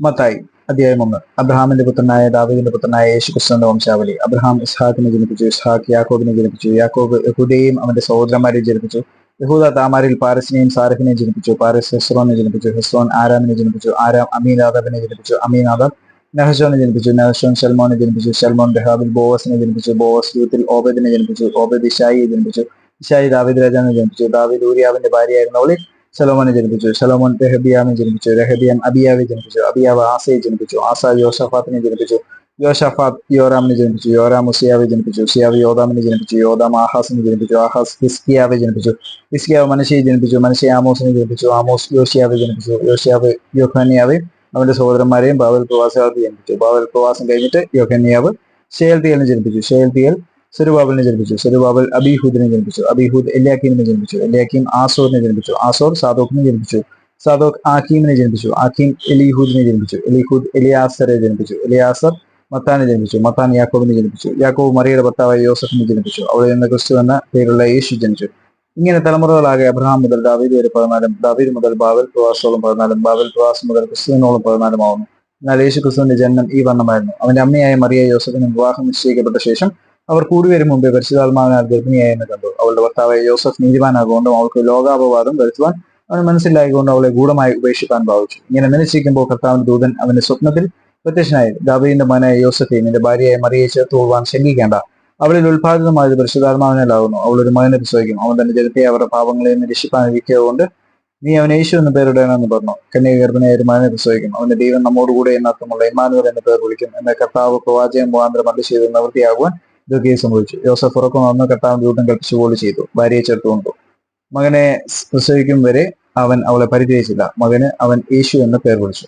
മത്തായി അധ്യായം ഒന്ന്. അബ്രഹാമിന്റെ പുത്രനായ ദാവീദിന്റെ പുത്രനായ യേശു ക്രിസ്തുവിന്റെ വംശാവലി. അബ്രഹാം ഇസ്ഹാക്കിനെ ജനിപ്പിച്ചു ഇസ്ഹാക്ക് യാക്കോബിനെ ജനിപ്പിച്ചു യാക്കോബ് യഹൂദയെയും അവന്റെ സഹോദരന്മാരെയും ജനിപ്പിച്ചു യഹൂദ താമാരിൽ പാരസിനെയും സാരഫിനെയും ജനിപ്പിച്ചു പാരസ് ഹെസ്റോനെ ജനിപ്പിച്ചു ഹെസ്റോൻ ആരാമിനെ ജനിപ്പിച്ചു ആരാം അമീനാദബിനെ ജനിപ്പിച്ചു അമീനാദബ് നഹശോനെ ജനിപ്പിച്ചു നഹശോൻ ഷൽമോനെ ജനിപ്പിച്ചു ഷൽമോൻ രഹാബിൽ ബോവസിനെ ജനിപ്പിച്ചു ബോവസ് യൂത്തിൽ ഓബദിനെ ജനിപ്പിച്ചു ഓബദ് ഇഷായിയെ ജനിപ്പിച്ചു ഇഷായി ദാവിദ് രാജാവിനെ ജനിപ്പിച്ചു ദാവിദ് ഊരിയാവിന്റെ ഭാര്യയായിരുന്നവളിൽ ശലോമോനെ ജനിപ്പിച്ചു. ശലോമോൻ രഹബിയാമിനെ ജനിപ്പിച്ചു. രഹബിയാം അബിയാവെ ജനിപ്പിച്ചു. അബിയാവ് ആസയെ ജനിപ്പിച്ചു. ആസ യോഷഫാത്തിനെ ജനിപ്പിച്ചു. യോഷഫാത്ത് യോറാമിനെ ജനിപ്പിച്ചു. യോറാം ഉസിയാവെ ജനിപ്പിച്ചു. ഉസിയാവ് യോദാമിനെ ജനിപ്പിച്ചു. യോദാം ആഹാസിനെ ജനിപ്പിച്ചു. ആഹാസ് ഹിസ്കിയാവെ ജനിപ്പിച്ചു. ഹിസ്കിയാവ് മനശയെ ജനിപ്പിച്ചു. മനശയെ ആമോസിനെ ജനിപ്പിച്ചു. ആമോസ് യോഷിയാവെ ജനിപ്പിച്ചു. യോഷിയാവ് യോഖാനിയാവെ അവന്റെ സഹോദരന്മാരെയും ബാബൽ പ്രവാസിയാവെ ജനിപ്പിച്ചു. ബാബൽ പ്രവാസം കഴിഞ്ഞിട്ട് യോഖന്യാവ് ഷേൽത്തിയലിനെ ജനിപ്പിച്ചു. ഷേൽത്തിയൽ സെരുബാബലിനെ ജനിപ്പിച്ചു. സെരുബാബൽ അബിഹൂദിനെ ജനിപ്പിച്ചു. അബിഹൂദ് എല്യാക്കീമിനെ ജനിപ്പിച്ചു. എല്യാക്കീം ആസോറിനെ ജനിപ്പിച്ചു. ആസോർ സാദോക്കിനെ ജനിപ്പിച്ചു. സാദോക്ക് ആക്കീമിനെ ജനിപ്പിച്ചു. ആക്കീം എലിഹൂദിനെ ജനിപ്പിച്ചു. എലിഹൂദ് എലിയാസറെ ജനിപ്പിച്ചു. എലിയാസർ മത്താനെ ജനിപ്പിച്ചു. മത്താൻ യാക്കോബിനെ ജനിപ്പിച്ചു. യാക്കോബ് മറിയുടെ ഭർത്താവായ യോസഫിനെ ജനിപ്പിച്ചു. അവിടെ നിന്ന് ക്രിസ്തു എന്ന പേരുള്ള യേശു ജനിച്ചു. ഇങ്ങനെ തലമുറകളാകെ അബ്രഹാം മുതൽ ദാവീദ് വരെ പതിനാലും ദാവീദ് മുതൽ ബാബൽ പ്രവാസോളം പതിനാലും ബാബൽ പ്രവാസം മുതൽ ക്രിസ്തുവിനോളം പതിനാലും ആവുന്നു. എന്നാൽ യേശു ക്രിസ്തുവിന്റെ ജനനം ഈ വർണമായിരുന്നു. അവന്റെ അമ്മയായ മറിയ യോസഫിന് വിവാഹം നിശ്ചയിക്കപ്പെട്ട ശേഷം അവർ കൂടി വരും മുമ്പേ പരിശുദ്ധാത്മാവിനാൽ ഗർഭിണിയായെന്ന് കണ്ടു. അവളുടെ ഭർത്താവായ യോസഫ് നീതിമാനാകൊണ്ടും അവൾക്ക് ലോകാപവാദം വരുത്തുവാൻ അവന് മനസ്സിലായിക്കൊണ്ട് അവളെ ഗൂഢമായി ഉപേക്ഷിക്കാൻ ഭാവിച്ചു. ഇങ്ങനെ നിശ്ചയിക്കുമ്പോൾ കർത്താവിന്റെ ദൂതൻ അവന്റെ സ്വപ്നത്തിൽ പ്രത്യക്ഷനായി. ദാവീദിന്റെ മകനായ യോസഫെ നിന്റെ ഭാര്യയായ മറിയെ ചേർത്ത് കൊള്ളുവാൻ ശങ്കിക്കേണ്ട. അവളിൽ ഉത്പാദിതമായത് പരിശുദ്ധാത്മാവിനാലാകുന്നു. അവൾ ഒരു മകനെ പ്രസവിക്കും. അവൻ തന്റെ ജനത്തെ അവരുടെ പാപങ്ങളെ നിരീക്ഷിപ്പാനിരിക്കുക കൊണ്ട് നീ അവൻ യേശു എന്ന് പേരിടണമെന്ന് പറഞ്ഞു. കന്യക ഗർഭനായ ഒരു മകനെ പ്രസവിക്കും. അവന്റെ ദൈവം നമ്മോടുകൂടെ എന്നർത്ഥമുള്ള ഇമാനുവൽ എന്ന പേർ വിളിക്കും. എന്ന കർത്താവ് പ്രവാചകം മുഖാന്തരം അല്ല ചെയ്ത് നിവൃത്തിയാകുവാൻ ഇതൊക്കെ സംഭവിച്ചു. യോസഫ് ഉറക്കം വന്ന് കെട്ടാൻ ദൂതം കൽപ്പിച്ചു പോലെ ചെയ്തു. ഭാര്യയെ ചേർത്തുകൊണ്ടു. മകനെ പ്രസവിക്കും വരെ അവൻ അവളെ പരിചയിച്ചില്ല. മകന് അവൻ യേശു എന്ന് പേർ വിളിച്ചു.